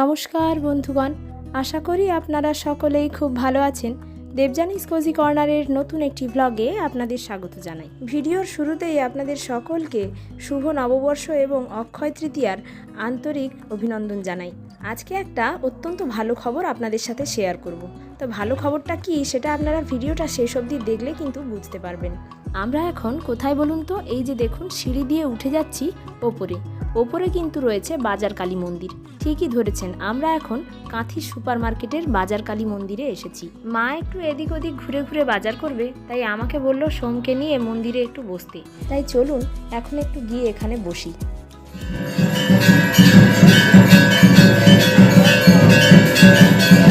নমস্কার বন্ধুগণ, আশা করি আপনারা সকলেই খুব ভালো আছেন। দেবজানিস কোজি কর্নারের নতুন একটি ব্লগে আপনাদের স্বাগত জানাই। ভিডিওর শুরুতেই আপনাদের সকলকে শুভ নববর্ষ এবং অক্ষয় তৃতীয়ার আন্তরিক অভিনন্দন জানাই। আজকে একটা অত্যন্ত ভালো খবর আপনাদের সাথে শেয়ার করব। তো ভালো খবরটা কি সেটা আপনারা ভিডিওটা শেষ অবধি দেখলে কিন্তু বুঝতে পারবেন। আমরা এখন কোথায় বলুন তো? এই যে দেখুন, সিঁড়ি দিয়ে উঠে যাচ্ছি ওপরে। ওপরে কিন্তু রয়েছে বাজার কালী মন্দির। ঠিকই ধরেছেন, আমরা এখন কাঁথি সুপার মার্কেটের বাজার কালী মন্দিরে এসেছি। মা একটু এদিক ওদিক ঘুরে ঘুরে বাজার করবে, তাই আমাকে বলল সোমকে নিয়ে মন্দিরে একটু বসতে। তাই চলুন, এখন একটু গিয়ে এখানে বসি। আমরা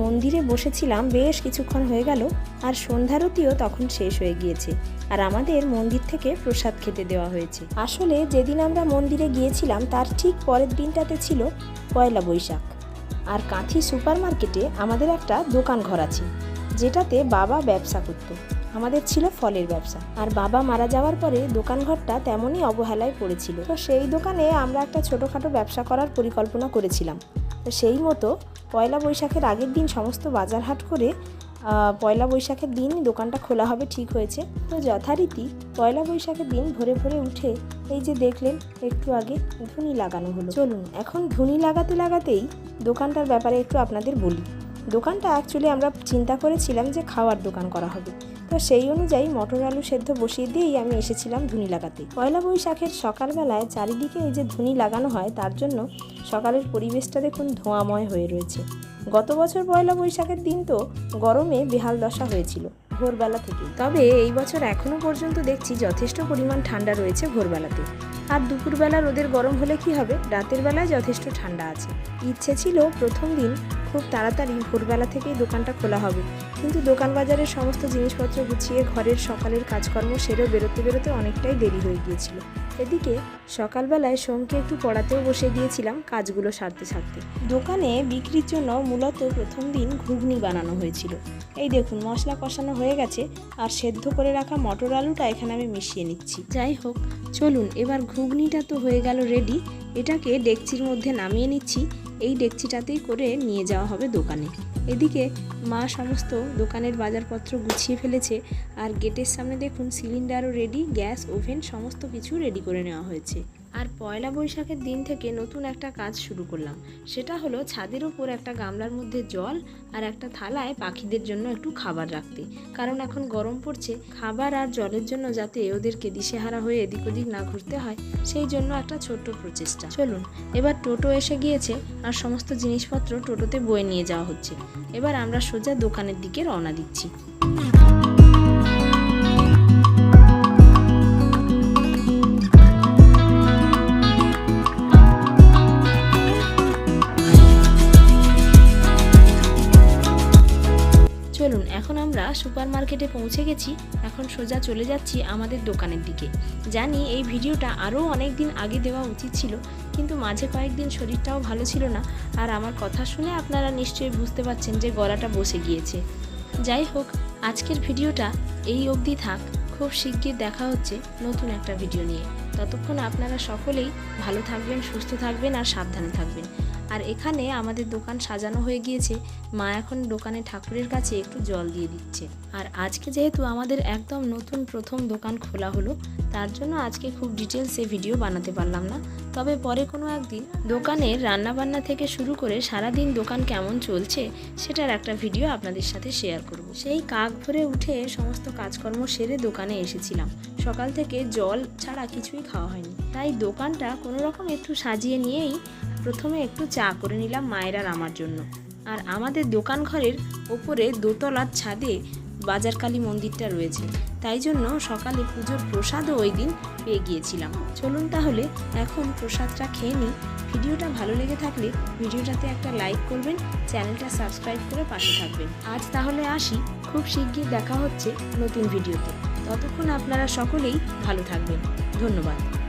মন্দিরে বসেছিলাম, বেশ কিছুক্ষণ হয়ে গেল আর সন্ধ্যারতিও তখন শেষ হয়ে গিয়েছে আর আমাদের মন্দির থেকে প্রসাদ খেতে দেওয়া হয়েছে। আসলে যেদিন আমরা মন্দিরে গিয়েছিলাম, তার ঠিক পরের দিনটাতে ছিল পয়লা বৈশাখ। আর কাঁথি সুপার মার্কেটে আমাদের একটা দোকান ঘর আছে, যেটাতে বাবা ব্যবসা করতো। আমাদের ছিল ফলের ব্যবসা। আর বাবা মারা যাওয়ার পরে দোকান ঘরটা তেমনই অবহেলায় পড়েছিল। তো সেই দোকানে আমরা একটা ছোটোখাটো ব্যবসা করার পরিকল্পনা করেছিলাম। তো সেই মতো পয়লা বৈশাখের আগের দিন সমস্ত বাজার হাট করে পয়লা বৈশাখের দিন দোকানটা খোলা হবে ঠিক হয়েছে। তো যথারীতি পয়লা বৈশাখের দিন ভোরে ভোরে উঠে এই যে দেখলেন, একটু আগে ধুনি লাগানো হলো। চলুন, এখন ধুনি লাগাতে লাগাতেই দোকানটার ব্যাপারে একটু আপনাদের বলি। দোকানটা অ্যাকচুয়ালি আমরা চিন্তা করেছিলাম যে খাওয়ার দোকান করা হবে। তো সেই অনুযায়ী মটর আলু সেদ্ধ বসিয়ে দিয়েই আমি এসেছিলাম ধুনি লাগাতে। পয়লা বৈশাখের সকালবেলায় চারিদিকে এই যে ধুনি লাগানো হয়, তার জন্য সকালের পরিবেশটা দেখুন ধোঁয়াময় হয়ে রয়েছে। গত বছর পয়লা বৈশাখের দিন তো গরমে বেহাল দশা হয়েছিল ভোরবেলা থেকে তবে এই বছর এখনও পর্যন্ত দেখছি যথেষ্ট পরিমাণ ঠান্ডা রয়েছে ভোরবেলাতে। আর দুপুরবেলা রোদের গরম হলে কি হবে? রাতের বেলায় যথেষ্ট ঠান্ডা আছে। ইচ্ছে ছিল প্রথম দিন খুব তাড়াতাড়ি ভোরবেলা থেকেই দোকানটা খোলা হবে। কিন্তু দোকান বাজারের সমস্ত জিনিসপত্র গুছিয়ে ঘরের সকালের কাজকর্ম সেরেও বেরোতে বেরোতে অনেকটাই দেরি হয়ে গিয়েছিল। এদিকে সকালবেলায় সোমকে একটু পড়াতেও বসে দিয়েছিলাম কাজগুলো সারতে সারতে। দোকানে বিক্রির জন্য মূলত প্রথম দিন ঘুগনি বানানো হয়েছিল। এই দেখুন, মশলা কষানো হয়ে গেছে আর সেদ্ধ করে রাখা মটর আলুটা এখানে আমি মিশিয়ে নিচ্ছি। যাই হোক, চলুন, এবার ঘুগনিটা তো হয়ে গেল রেডি এটাকে ডেকচির মধ্যে নামিয়ে নিচ্ছি। এই ডেকচিটাতেই করে নিয়ে যাওয়া হবে দোকানে। এদিকে মা সমস্ত দোকানের বাজারপত্র গুছিয়ে ফেলেছে আর গেটের সামনে দেখুন সিলিন্ডারও রেডি গ্যাস, ওভেন, সমস্ত কিছু রেডি করে নেওয়া হয়েছে। আর পয়লা বৈশাখের দিন থেকে নতুন একটা কাজ শুরু করলাম। সেটা হলো ছাদের ওপর একটা গামলার মধ্যে জল আর একটা থালায় পাখিদের জন্য একটু খাবার রাখতে। কারণ এখন গরম পড়ছে, খাবার আর জলের জন্য যাতে ওদেরকে দিশেহারা হয়ে এদিক ওদিক না ঘুরতে হয়, সেই জন্য একটা ছোট্ট প্রচেষ্টা। চলুন, এবার টোটো এসে গিয়েছে আর সমস্ত জিনিসপত্র টোটোতে বয়ে নিয়ে যাওয়া হচ্ছে। এবার আমরা সোজা দোকানের দিকে রওনা দিচ্ছি। মার্কেটে পৌঁছে গেছি, এখন সোজা চলে যাচ্ছি আমাদের দোকানের দিকে। জানি এই ভিডিওটা আরও অনেক দিন আগে দেওয়া উচিত ছিল, কিন্তু মাঝে কয়েকদিন শরীরটাও ভালো ছিল না, আর আমার কথা শুনে আপনারা নিশ্চয়ই বুঝতে পারছেন যে গলাটা বসে গিয়েছে। যাই হোক, আজকের ভিডিওটা এই অবধি থাক। খুব শিগগির দেখা হচ্ছে নতুন একটা ভিডিও নিয়ে। ততক্ষণ আপনারা সকলেই ভালো থাকবেন, সুস্থ থাকবেন আর সাবধানে থাকবেন। আর এখানে আমাদের দোকান সাজানো হয়ে গিয়েছে। মা এখন দোকানে ঠাকুরের কাছে একটু জল দিয়ে দিচ্ছে। আর আজকে যেহেতু আমাদের একদম নতুন প্রথম দোকান খোলা হলো, তার জন্য আজকে খুব ডিটেলসে ভিডিও বানাতে পারলাম না। তবে পরে কোনো একদিন দোকানের রান্নাবান্না থেকে শুরু করে সারাদিন দোকান কেমন চলছে, সেটার একটা ভিডিও আপনাদের সাথে শেয়ার করব। সেই কাক ভরে উঠে সমস্ত কাজকর্ম সেরে দোকানে এসেছিলাম। সকাল থেকে জল ছাড়া কিছুই খাওয়া হয়নি। তাই দোকানটা কোনো রকম একটু সাজিয়ে নিয়েই প্রথমে একটু চা করে নিলাম মায়ের আর আমার জন্য। আর আমাদের দোকান ঘরের ওপরে দোতলার ছাদে বাজারকালী মন্দিরটা রয়েছে। তাই জন্য সকালে পুজোর প্রসাদও ওই দিন পেয়ে গিয়েছিলাম। চলুন তাহলে এখন প্রসাদটা খেয়ে নিই। ভিডিওটা ভালো লেগে থাকলে ভিডিওটাতে একটা লাইক করবেন, চ্যানেলটা সাবস্ক্রাইব করে পাশে থাকবেন। আজ তাহলে আসি, খুব শিগগির দেখা হচ্ছে নতুন ভিডিওতে। ততক্ষণ আপনারা সকলেই ভালো থাকবেন। ধন্যবাদ।